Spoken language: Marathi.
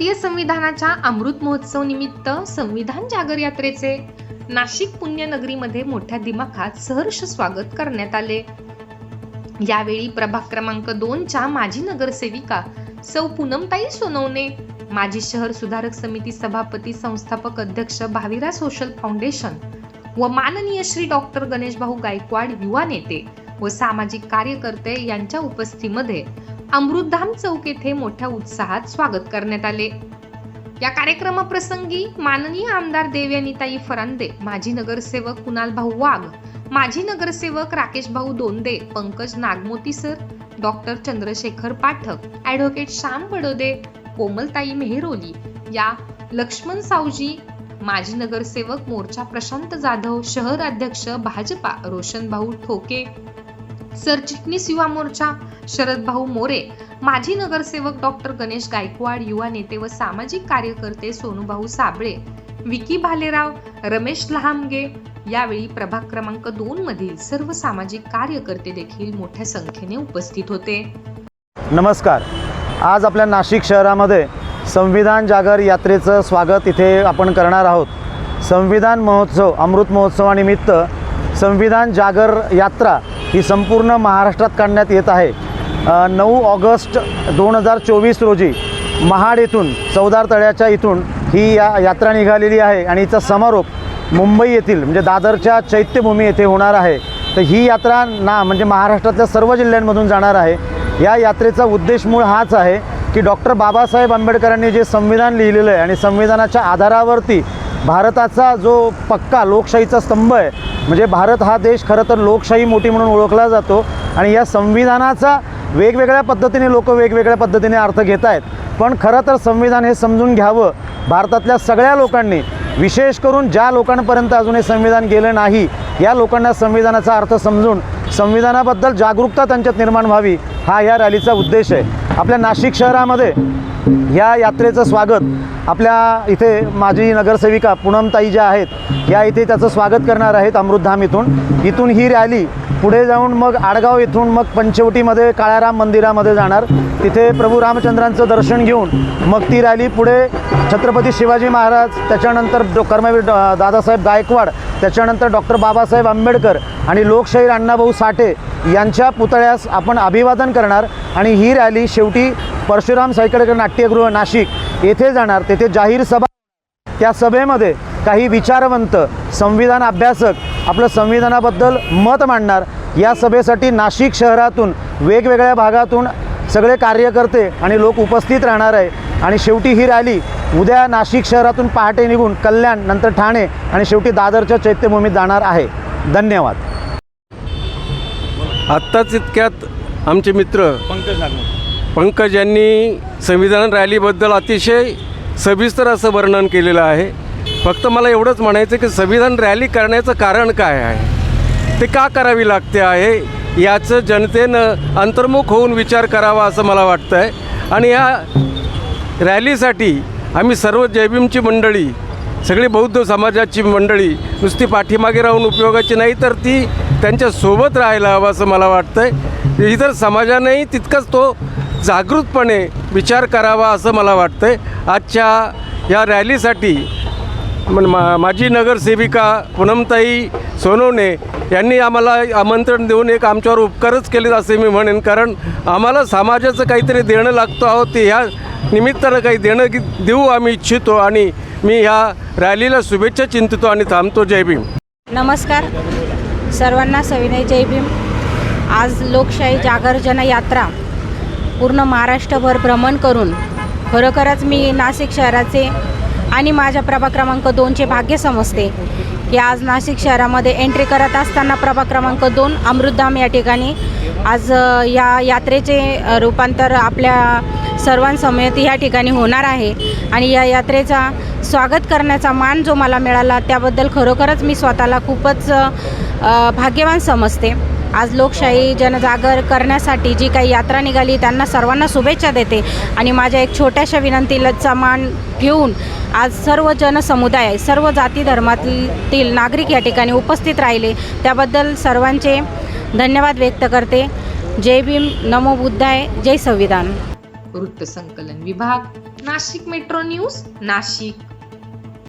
भारतीय संविधानाच्या अमृत महोत्सव निमित्त संविधान जागर यात्रेचे नाशिक पुण्यनगरीमध्ये मोठ्या दिमाखात सहर्ष स्वागत करण्यात आले. यावेळी प्रभाग क्रमांक दोनच्या माजी नगरसेविका सौ पूनमताई सोनवणे माजी शहर सुधारक समिती सभापती संस्थापक अध्यक्ष भाविरा सोशल फाउंडेशन व माननीय श्री डॉक्टर गणेश भाऊ गायकवाड युवा नेते व सामाजिक कार्यकर्ते यांच्या उपस्थितीमध्ये अमृतधाम चौक येथे मोठ्या उत्साहात स्वागत करण्यात आले. या कार्यक्रमाप्रसंगी माननीय आमदार देवयानीताई फरांदे माजी नगरसेवक कुणाल भाऊ वाघ माजी नगरसेवक राकेश भाऊ Donde Pankaj Nagmoti sir doctor Chandrashekhar Pathak advocate Shyam Badode कोमलताई Mehroli या लक्ष्मण सावजी माजी नगरसेवक मोर्चा प्रशांत जाधव शहर अध्यक्ष भाजपा रोशन भाऊ ठोके सरचिटणीस युवा मोर्चा शरद भाऊ मोरे माजी नगरसेवक डॉक्टर गणेश गायकवाड युवा नेते व सामाजिक कार्यकर्ते सोनूभाऊ साबळे विकी भालेराव रमेश लहामगे यावेळी प्रभाग क्रमांक दोन मधील सर्व सामाजिक कार्यकर्ते देखील मोठ्या संख्येने उपस्थित होते. नमस्कार. आज आपल्या नाशिक शहरामध्ये संविधान जागर यात्रेचं स्वागत इथे आपण करणार आहोत. संविधान महोत्सव अमृत महोत्सवानिमित्त संविधान जागर यात्रा ही संपूर्ण महाराष्ट्रात काढण्यात येत आहे. नऊ ऑगस्ट दोन हजार चोवीस रोजी महाड येथून चौदार तळ्याच्या इथून ही या यात्रा निघालेली आहे आणि हिचा समारोप मुंबई येथील म्हणजे दादरच्या चैत्यभूमी येथे होणार आहे. तर ही यात्रा ना म्हणजे महाराष्ट्रातल्या सर्व जिल्ह्यांमधून जाणार आहे. या यात्रेचा उद्देश मूळ हाच आहे की डॉक्टर बाबासाहेब आंबेडकरांनी जे संविधान लिहिलेलं आहे आणि संविधानाच्या आधारावरती भारताचा जो पक्का लोकशाहीचा स्तंभ आहे म्हणजे भारत हा देश खरं तर लोकशाही मोठी म्हणून ओळखला जातो आणि या संविधानाचा वेगवेगळ्या पद्धतीने लोक वेगवेगळ्या पद्धतीने अर्थ घेत आहेत. पण खरं तर संविधान हे समजून घ्यावं. भारतातल्या सगळ्या लोकांनी विशेष करून ज्या लोकांपर्यंत अजून हे संविधान गेलं नाही या लोकांना संविधानाचा अर्थ समजून संविधानाबद्दल जागरूकता त्यांच्यात निर्माण व्हावी हा या रॅलीचा उद्देश आहे. आपल्या नाशिक शहरामध्ये या यात्रेचं स्वागत आपल्या इथे माजी नगरसेविका पूनमताई ज्या आहेत या इथे त्याचं स्वागत करणार आहेत अमृतधाम इथून. इथून ही रॅली पुढे जाऊन मग आडगाव इथून मग पंचवटीमध्ये काळाराम मंदिरामध्ये जाणार. तिथे प्रभू रामचंद्रांचं दर्शन घेऊन मग ती रॅली पुढे छत्रपती शिवाजी महाराज त्याच्यानंतर डो कर्मवीर दादासाहेब गायकवाड त्याच्यानंतर डॉक्टर बाबासाहेब आंबेडकर आणि लोकशाहीर अण्णाभाऊ साठे यांच्या पुतळ्यास आपण अभिवादन करणार आणि ही रॅली शेवटी परशुराम सायकडेकर नाट्यगृह नाशिक येथे जाणार. तेथे जाहीर सभा. त्या सभेमध्ये काही विचारवंत संविधान अभ्यासक आपलं संविधानाबद्दल मत मांडणार. या सभेसाठी नाशिक शहरातून वेगवेगळ्या भागातून सगळे कार्यकर्ते आणि लोक उपस्थित राहणार आहे. आणि शेवटी ही रॅली उद्या नाशिक शहरातून पहाटे निघून कल्याण नंतर ठाणे आणि शेवटी दादरच्या चैत्यभूमीत जाणार आहे. धन्यवाद. आत्ताच इतक्यात आमचे मित्र पंकज पंकज यांनी संविधान रॅलीबद्दल अतिशय सविस्तर असं वर्णन केलेलं आहे. फक्त मला एवढंच म्हणायचं की संविधान रॅली करण्याचं कारण काय आहे? ते का करावी लागते आहे? याचं जनतेनं अंतर्मुख होऊन विचार करावा असं मला वाटतं आहे आणि या रॅलीसाठी आम्ही सर्व जयभीमची मंडळी सगळी बौद्ध समाजाची मंडळी नुसती पाठीमागे राहून उपयोगाची नाही तर ती त्यांच्यासोबत राहायला हवं असं मला वाटतं आहे इतर समाजानेही तितकंच तो जागृतपणे विचार करावा असं मला वाटतं आहे आजच्या या रॅलीसाठी मन मा माझी नगरसेविका पूनमताई सोनवणे यांनी आम्हाला आमंत्रण देऊन एक आमच्यावर उपकारच केले असे मी म्हणेन. कारण आम्हाला समाजाचं काहीतरी देणं लागतो आहोत ते ह्या निमित्तानं काही देणं देऊ आम्ही इच्छितो आणि मी ह्या रॅलीला शुभेच्छा चिंतितो आणि थांबतो. जय भीम. नमस्कार. सर्वांना सविनय जय भीम. आज लोकशाही जागर यात्रा पूर्ण महाराष्ट्रभर भ्रमण करून खरोखरच मी नाशिक शहराचे आणि माझ्या प्रभाग क्रमांक दोनचे भाग्य समजते. की आज नाशिक शहरामध्ये एंट्री करत असताना प्रभाग क्रमांक दोन अमृतधाम या ठिकाणी आज या यात्रेचे रूपांतर आपल्या सर्वांसमवेत या ठिकाणी होणार आहे. आणि या यात्रेचा स्वागत करण्याचा मान जो मला मिळाला त्याबद्दल खरोखरच मी स्वतःला खूपच भाग्यवान समजते. आज लोकशाही जनजागर करण्यासाठी जी काही यात्रा निघाली त्यांना सर्वांना शुभेच्छा देते. आणि माझ्या एक छोट्याशा विनंतीला मान घेऊन आज सर्व जनसमुदाय सर्व जाती धर्मातील नागरिक या ठिकाणी उपस्थित राहिले. त्याबद्दल सर्वांचे धन्यवाद व्यक्त करते. जय भीम नमो बुद्धाय जय संविधान. वृत्तसंकलन विभाग नाशिक मेट्रो न्यूज नाशिक.